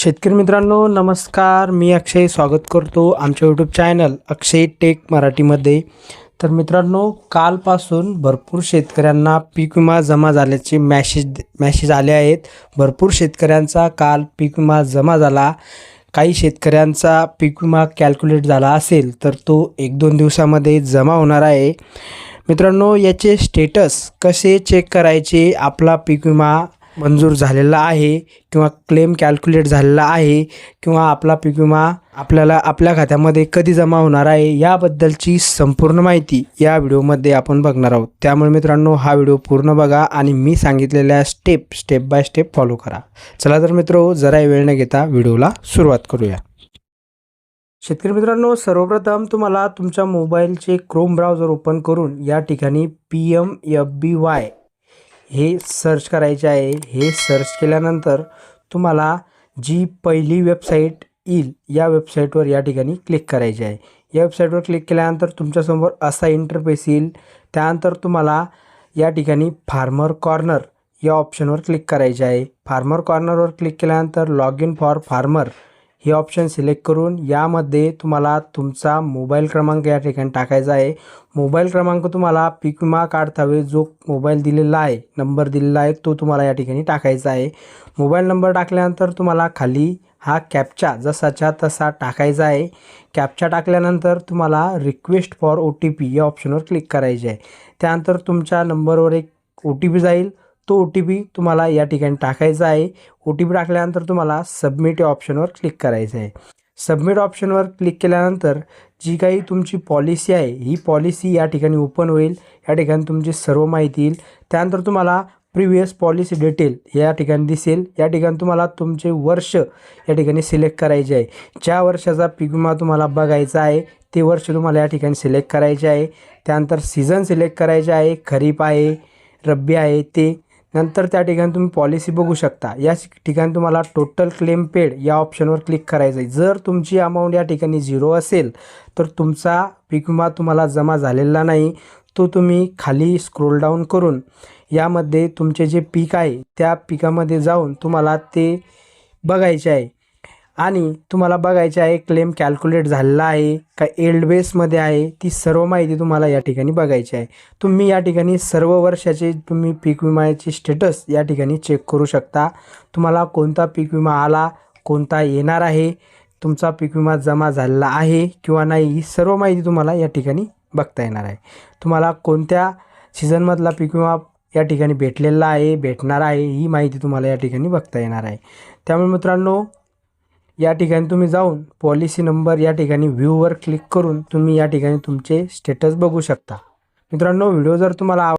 शेतकरी मित्रांनो नमस्कार. मी अक्षय स्वागत करतो आमच्या यूट्यूब चॅनल अक्षय टेक मराठीमध्ये. तर मित्रांनो कालपासून भरपूर शेतकऱ्यांना पीक विमा जमा झाल्याचे मॅसेज मॅसेज आले आहेत. भरपूर शेतकऱ्यांचा काल पीक विमा जमा झाला. काही शेतकऱ्यांचा पीक विमा कॅल्क्युलेट झाला असेल तर तो एक दोन दिवसामध्ये जमा होणार आहे. मित्रांनो याचे स्टेटस कसे चेक करायचे? आपला पीक विमा मंजूर झालेला आहे किंवा क्लेम कॅल्क्युलेट झालेला आहे किंवा आपला पीक विमा आपल्याला आपल्या खात्यामध्ये कधी जमा होणार आहे याबद्दलची संपूर्ण माहिती या व्हिडिओमध्ये आपण बघणार आहोत. त्यामुळे मित्रांनो हा व्हिडिओ पूर्ण बघा आणि मी सांगितलेल्या step step by step follow करा. चला तर मित्र जरा वेळ न घेता व्हिडिओला सुरुवात करूया. शेतकरी मित्रांनो सर्वप्रथम तुम्हाला तुमच्या मोबाईलचे क्रोम ब्राउझर ओपन करून या ठिकाणी P M F B Y हे सर्च करायचे आहे. हे सर्च केल्यानंतर तुम्हाला जी पहिली वेबसाईट येईल या वेबसाईटवर या ठिकाणी क्लिक करायचे आहे. या वेबसाईटवर क्लिक केल्यानंतर तुमच्यासमोर असा इंटरफेस येईल. त्यानंतर तुम्हाला या ठिकाणी फार्मर कॉर्नर या ऑप्शनवर क्लिक करायचे आहे. फार्मर कॉर्नरवर क्लिक केल्यानंतर लॉग इन फॉर फार्मर हे ऑप्शन सिलेक्ट करून यामध्ये तुम्हाला तुमचा मोबाईल क्रमांक या ठिकाणी टाकायचा आहे. मोबाईल क्रमांक तुम्हाला पीक विमा काढता वेळी जो मोबाईल दिलेला आहे नंबर दिलेला आहे तो तुम्हाला या ठिकाणी टाकायचा आहे. मोबाईल नंबर टाकल्यानंतर तुम्हाला खाली हा कॅपचा जसाच्या तसा टाकायचा आहे. कॅपचा टाकल्यानंतर तुम्हाला request for O T P या ऑप्शनवर क्लिक करायचे आहे. त्यानंतर तुमच्या नंबरवर एक ओ टी पी जाईल. तो ओ टी पी तुम्हाला या ठिकाणी टाकायचा आहे. ओ टी पी टाकल्यानंतर तुम्हाला सबमिट या ऑप्शनवर क्लिक करायचं आहे. सबमिट ऑप्शनवर क्लिक केल्यानंतर जी काही तुमची पॉलिसी आहे ही पॉलिसी या ठिकाणी ओपन होईल. या ठिकाणी तुमची सर्व माहिती येईल. त्यानंतर तुम्हाला प्रिव्हियस पॉलिसी डिटेल या ठिकाणी दिसेल. या ठिकाणी तुम्हाला तुमचे वर्ष या ठिकाणी सिलेक्ट करायचे आहे. ज्या वर्षाचा पीक विमा तुम्हाला बघायचा आहे ते वर्ष तुम्हाला या ठिकाणी सिलेक्ट करायचे आहे. त्यानंतर सीझन सिलेक्ट करायचे आहे. खरीप आहे रब्बी आहे ते नंतर त्या ठिकाणी तुम्ही पॉलिसी बघू शकता. या ठिकाणी तुम्हाला टोटल क्लेम पेड या ऑप्शनवर क्लिक करायचं आहे जर तुमची अमाऊंट या ठिकाणी झिरो असेल तर तुमचा पीक विमा तुम्हाला जमा झालेला नाही. तो तुम्ही खाली स्क्रोल डाऊन करून यामध्ये तुमचे जे पीक आहे त्या पिकामध्ये जाऊन तुम्हाला ते बघायचे आहे. आणि तुम्हाला बघायचे आहे क्लेम कॅल्क्युलेट झालेला आहे का एल्ड बेसमध्ये आहे ती सर्व माहिती तुम्हाला या ठिकाणी बघायची आहे. तुम्ही या ठिकाणी सर्व वर्षाचे तुम्ही पीक विम्याचे स्टेटस या ठिकाणी चेक करू शकता. तुम्हाला कोणता पीक विमा आला कोणता येणार आहे तुमचा पीक विमा जमा झालेला आहे किंवा नाही ही सर्व माहिती तुम्हाला या ठिकाणी बघता येणार आहे. तुम्हाला कोणत्या सीझनमधला पीक विमा या ठिकाणी भेटलेला आहे भेटणार आहे ही माहिती तुम्हाला या ठिकाणी बघता येणार आहे. त्यामुळे मित्रांनो या ठिकाणी तुम्ही जाऊन पॉलिसी नंबर या ठिकाणी व्ह्यूवर क्लिक करून तुम्ही या ठिकाणी तुमचे स्टेटस बघू शकता. मित्रांनो व्हिडिओ जर तुम्हाला आव